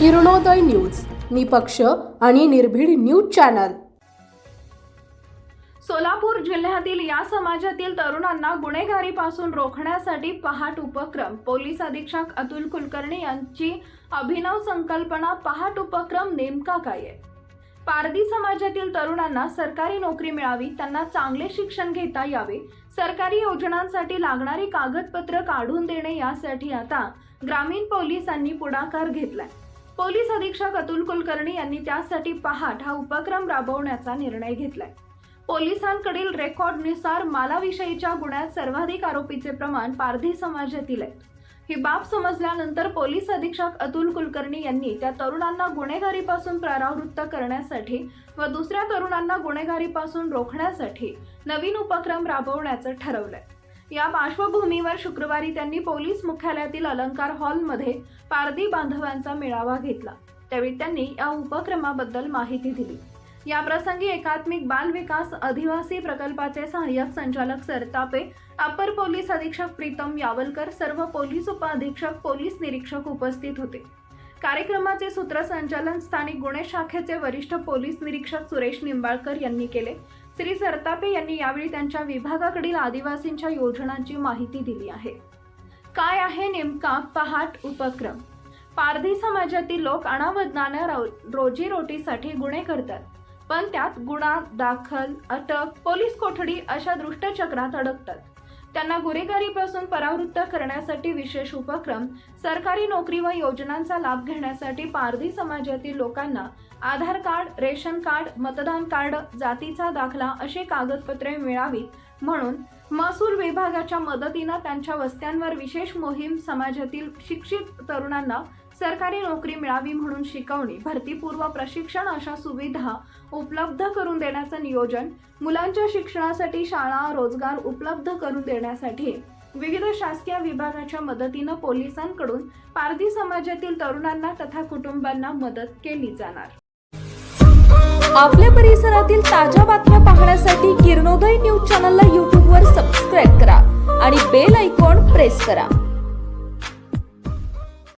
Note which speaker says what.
Speaker 1: Kiranoday news निपक्ष आणि निर्भीड न्यूज चॅनल.
Speaker 2: सोलापूर जिल्ह्यातील या समाजातील तरुणांना गुन्हेगारीपासून रोखण्यासाठी पहाट उपक्रम. पोलीस अधीक्षक अतुल कुलकर्णी यांची अभिनव संकल्पना पहाट उपक्रम नेमका काय आहे? पारधी समाजातील तरुणांना सरकारी नोकरी मिळावी त्यांना चांगले शिक्षण घेता यावे सरकारी योजनांसाठी लागणारी कागदपत्र काढून देणे यासाठी आता ग्रामीण पोलिसांनी पुढाकार घेतलाय. पोलीस अधीक्षक अतुल कुलकर्णी यांनी त्यासाठी पहाट हा उपक्रम राबवण्याचा निर्णय घेतलाय. पोलिसांकडील रेकॉर्डनुसार मालाविषयीच्या गुन्ह्यात सर्वाधिक आरोपीचे प्रमाण पारधी समाजातील आहे. ही बाब समजल्यानंतर पोलीस अधीक्षक अतुल कुलकर्णी यांनी त्या तरुणांना गुन्हेगारीपासून परावृत्त करण्यासाठी व दुसऱ्या तरुणांना गुन्हेगारीपासून रोखण्यासाठी नवीन उपक्रम राबवण्याचं ठरवलंय. या पार्श्वभूमीवर शुक्रवारी त्यांनी पोलीस मुख्यालयातील अलंकार हॉलमध्ये पारधी बांधवांचा मेळावा घेतला. त्यावेळी त्यांनी या उपक्रमाबद्दल माहिती दिली. या प्रसंगी एकात्मिक बाल विकास अधिवासी प्रकल्पाचे सहाय्यक संचालक सरतापे अपर पोलीस अधीक्षक प्रीतम यावलकर सर्व पोलीस उपअधीक्षक पोलीस निरीक्षक उपस्थित होते. कार्यक्रमाचे सूत्रसंचालन स्थानिक गुन्हे शाखेचे वरिष्ठ पोलीस निरीक्षक सुरेश निंबाळकर यांनी केले. श्री सरतापे यांनी यावेळी त्यांच्या विभागाकडील आदिवासींच्या योजनांची माहिती दिली आहे. काय आहे नेमका पहाट उपक्रम? पारधी समाजातील लोक अनावधानाने रोजीरोटीसाठी गुन्हे करतात. पण त्यात गुन्हा दाखल अटक पोलीस कोठडी अशा दुष्टचक्रात अडकतात. त्यांना गुन्हेगारीपासून परावृत्त करण्यासाठी विशेष उपक्रम सरकारी नोकरी व योजनांचा लाभ घेण्यासाठी पारधी समाजातील लोकांना आधार कार्ड रेशन कार्ड मतदान कार्ड जातीचा दाखला अशी कागदपत्रे मिळावीत म्हणून महसूल विभागाच्या मदतीनं त्यांच्या वस्त्यांवर विशेष मोहीम समाजातील शिक्षित तरुणांना सरकारी नोकरी मिळावी म्हणून शिकवणी भरतीपूर्व प्रशिक्षण अशा सुविधा उपलब्ध करून देण्याचं नियोजन मुलांच्या शिक्षणासाठी शाळा रोजगार उपलब्ध करून देण्यासाठी. विविध शासकीय विभागाच्या मदतीनं पोलिसांकडून पारधी समाजातील तरुणांना तथा कुटुंबांना मदत केली जाणार.
Speaker 3: आपल्या परिसरातील ताज्या बातम्या पाहण्यासाठी किरणोदय न्यूज चॅनलला यूट्यूबवर सबस्क्राईब करा आणि बेल ऐकॉन प्रेस करा.